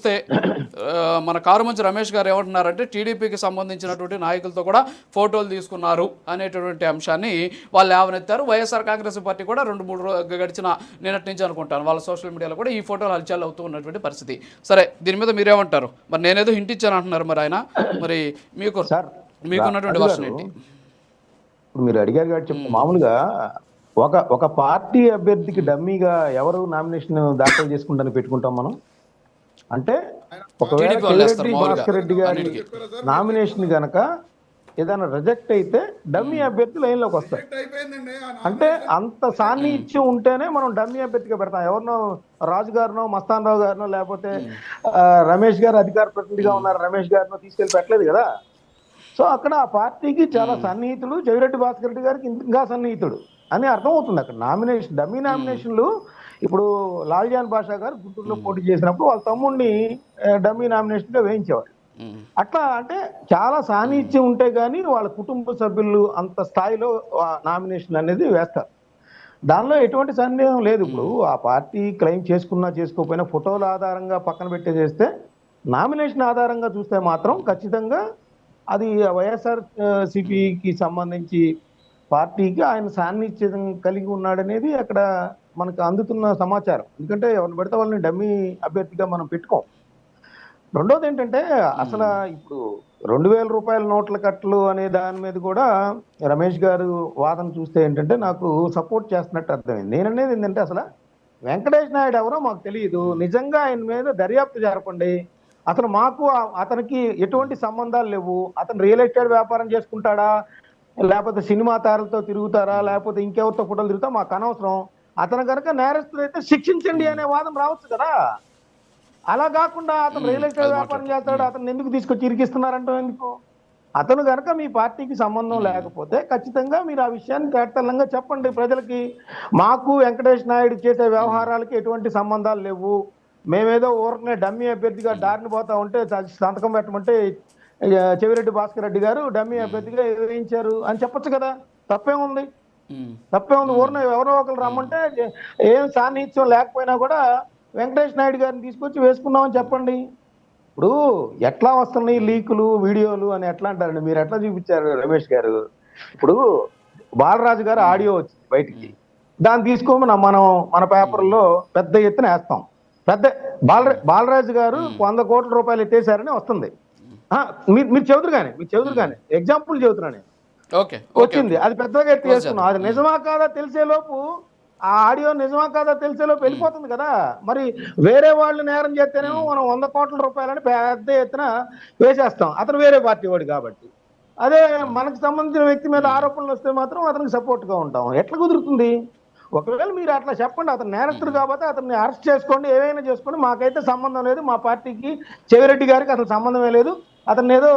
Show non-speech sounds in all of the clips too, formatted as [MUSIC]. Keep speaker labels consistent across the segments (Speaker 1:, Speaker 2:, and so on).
Speaker 1: చూస్తే మన కారుమంచి రమేష్ గారు ఏమంటున్నారంటే టీడీపీకి సంబంధించినటువంటి నాయకులతో కూడా ఫోటోలు తీసుకున్నారు అనేటటువంటి అంశాన్ని వాళ్ళు లేవనెత్తారు. వైఎస్ఆర్ కాంగ్రెస్ పార్టీ కూడా రెండు మూడు గడిచిన నిన్నటి నుంచి అనుకుంటాను. వాళ్ళ సోషల్ మీడియాలో కూడా ఈ ఫోటోలు హల్చల్ అవుతూ ఉన్నటువంటి పరిస్థితి. సరే దీని మీద మీరేమంటారు? మరి నేనేదో హింట్ ఇచ్చాను అంటున్నారు మరి ఆయన. మరి మీకు
Speaker 2: సార్
Speaker 1: మీకున్నటువంటి వర్షన్ ఏంటి?
Speaker 2: ఇప్పుడు మీరు అడిగారు కాబట్టి మామూలుగా ఒక ఒక పార్టీ అభ్యర్థికి డమ్మీగా ఎవరు నామినేషన్ దాఖలు చేసుకుంటారని పెట్టుకుంటాం మనం? అంటే ఒకవేళ
Speaker 1: వేస్తారు
Speaker 2: కేరెడ్డి భాస్కర్ రెడ్డి గారి. నామినేషన్ గనక ఏదైనా రిజెక్ట్ అయితే డమ్మీ అభ్యర్థి లైన్లోకి వస్తారు.
Speaker 3: అయిపోయిందండి ఆ
Speaker 2: అంటే అంత సాన్నిహిత్యం ఉంటేనే మనం డమ్మీ అభ్యర్థిగా పెడతాం. ఎవరినో రాజు గారినో మస్తాన్ రావు గారినో లేకపోతే రమేష్ గారు అధికార ప్రతినిధిగా ఉన్నారు రమేష్ గారినో తీసుకెళ్ళి పెట్టలేదు కదా. సో అక్కడ ఆ పార్టీకి చాలా సన్నిహితుడు జవిరెడ్డి భాస్కర్ రెడ్డి గారికి ఇంకా సన్నిహితుడు అని అర్థం అవుతుంది అక్కడ నామినేషన్ డమ్మీ నామినేషన్లు ఇప్పుడు లాల్జాన్ బాషా గారు గుంటూరులో పోటీ చేసినప్పుడు వాళ్ళ తమ్ముడిని డమ్మీ నామినేషన్గా వేయించేవారు
Speaker 1: ఉమ్.
Speaker 2: అట్లా అంటే చాలా సాన్నిహిత్యం ఉంటే గానీ వాళ్ళ కుటుంబ సభ్యులు అంత స్థాయిలో నామినేషన్ అనేది వేస్తారు. దానిలో ఎటువంటి సందేహం లేదు. ఇప్పుడు ఆ పార్టీ క్లెయిమ్ చేసుకున్నా చేసుకోకపోయినా ఫోటోల ఆధారంగా పక్కన పెట్టే చేస్తే నామినేషన్ ఆధారంగా చూస్తే మాత్రం ఖచ్చితంగా అది వైఎస్ఆర్ సిపికి సంబంధించి పార్టీకి ఆయన సాన్నిధ్యం కలిగి ఉన్నాడనేది అక్కడ మనకు అందుతున్న సమాచారం. ఎందుకంటే ఎవరిని పెడితే వాళ్ళని డమ్మీ అభ్యర్థిగా మనం పెట్టుకోం. రెండోది ఏంటంటే అసలు ఇప్పుడు రెండు వేల రూపాయల నోట్ల కట్టలు అనే దాని మీద కూడా రమేష్ గారు వాదన చూస్తే ఏంటంటే నాకు సపోర్ట్ చేస్తున్నట్టు అర్థమైంది. నేననేది ఏంటంటే అసలు వెంకటేష్ నాయుడు ఎవరో మాకు తెలియదు నిజంగా ఆయన మీద దర్యాప్తు జరపండి. అసలు మాకు అతనికి ఎటువంటి సంబంధాలు లేవు. అతను రియల్ ఎస్టేట్ వ్యాపారం చేసుకుంటాడా? లేకపోతే సినిమా తారలతో తిరుగుతారా? లేకపోతే ఇంకెవరితో ఫోటోలు తిరుగుతా మాకు అనవసరం. అతను కనుక నేరస్తులు అయితే శిక్షించండి అనే వాదన రావచ్చు కదా. అలా కాకుండా అతను రియల్ ఎస్టేట్
Speaker 1: అది
Speaker 2: వ్యాపారం చేస్తాడు అతను ఎందుకు తీసుకొచ్చి ఇరికిస్తున్నారంటే ఎందుకు? అతను గనక మీ పార్టీకి సంబంధం లేకపోతే ఖచ్చితంగా మీరు ఆ విషయాన్ని తేటతెల్లంగా చెప్పండి ప్రజలకి. మాకు వెంకటేష్ నాయుడు చేసే వ్యవహారాలకి ఎటువంటి సంబంధాలు లేవు. మేమేదో ఊరకనే డమ్మీ అభ్యర్థిగా దారిని పోతా ఉంటే సంతకం పెట్టమంటే చెవిరెడ్డి భాస్కర్ రెడ్డి గారు డమ్మీ అభ్యర్థిగా వేయించారు అని చెప్పొచ్చు కదా. తప్పేముంది. తప్పే ఉంది. ఊరిన ఎవరో ఒకరు రమ్మంటే ఏం సాన్నిహిత్యం లేకపోయినా కూడా వెంకటేష్ నాయుడు గారిని తీసుకొచ్చి వేసుకున్నామని చెప్పండి. ఇప్పుడు ఎట్లా వస్తున్నాయి లీకులు వీడియోలు అని ఎట్లా అంటారండి? మీరు ఎట్లా చూపించారు రమేష్ గారు? ఇప్పుడు బాలరాజు గారు ఆడియో వచ్చింది బయటికి. దాన్ని తీసుకోమని మనం మన పేపర్లో పెద్ద ఎత్తున వేస్తాం. పెద్ద బాల బాలరాజు గారు వంద కోట్ల రూపాయలు ఎత్తేసారని వస్తుంది. ఆ, మీరు మీరు చెబుతురు కానీ మీరు చెబుతురు కానీ ఎగ్జాంపుల్ చెబుతున్నాను వచ్చింది. అది పెద్దగా ఎత్తి వేసుకున్నాం అది నిజమా కాదా తెలిసే లోపు ఆ ఆడియో నిజమా కాదా తెలిసే లోపు వెళ్ళిపోతుంది కదా. మరి వేరే వాళ్ళు నేరం చేస్తేనేమో మనం వంద కోట్ల రూపాయలని పెద్ద ఎత్తున వేసేస్తాం. అతను వేరే పార్టీ వాడు కాబట్టి. అదే మనకు సంబంధించిన వ్యక్తి మీద ఆరోపణలు వస్తే మాత్రం అతనికి సపోర్ట్గా ఉంటాం. ఎట్లా కుదురుతుంది? ఒకవేళ మీరు అట్లా చెప్పండి. అతను నేరస్తుడు కాబట్టి అతన్ని అరెస్ట్ చేసుకోండి ఏవైనా చేసుకోండి. మాకైతే సంబంధం లేదు. మా పార్టీకి చెవిరెడ్డి గారికి అసలు సంబంధమే లేదు. అతన్ని ఏదో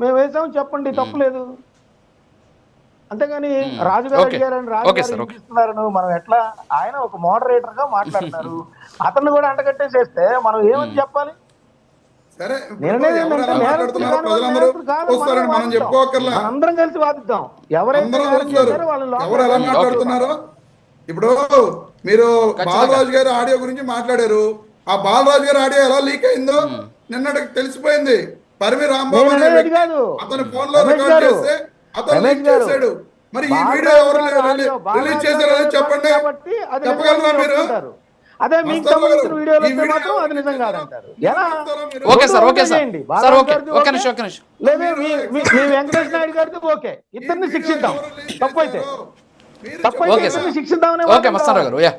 Speaker 2: మేము వేసామని చెప్పండి తప్పులేదు అంతేగాని రాజుగారు. అడిగారని
Speaker 1: ఓకే సార్,
Speaker 2: రాజుగారు
Speaker 1: ఓకే.
Speaker 2: ఇస్తున్నారని మనం ఎట్లా ఆయన ఒక మోడరేటర్గా మాట్లాడుతున్నారు. [LAUGHS] అతన్ని కూడా అంటగట్టేసేస్తే మనం ఏమని చెప్పాలి? మనందరం కలిసి వాదిద్దాం. ఎవరైతే
Speaker 3: అందరూ. మాట్లాడుతున్నారో? ఇప్పుడు మీరు బాలరాజు గారి ఆడియో గురించి మాట్లాడారు. ఆ బాలరాజు గారి ఆడియో ఎలా లీక్ అయిందో నిన్నటికి తెలిసిపోయింది. పరిమి రాంబాబు. అతని
Speaker 2: ఫోన్లో
Speaker 3: రికార్డ్ చేస్తే అతను మరి ఈ వీడియో ఎవరు రిలీజ్ చేశారో చెప్పండి. చెప్పగలరా మీరు.
Speaker 2: అదే మీకు సంబంధించిన వీడియోలు మాత్రం అది నిజం కాదంటారు ఎలా?
Speaker 1: Okay sir okay sir. Okay. నిమిషం నిమిషం.
Speaker 2: లేదా మీ మీ- వెంకటేష్ నాయుడు ఓకే. ఇద్దరిని శిక్షిద్దాం. తప్పైతే.
Speaker 1: ఓకే.
Speaker 2: శిక్షిద్దామనే.
Speaker 1: గారు యా.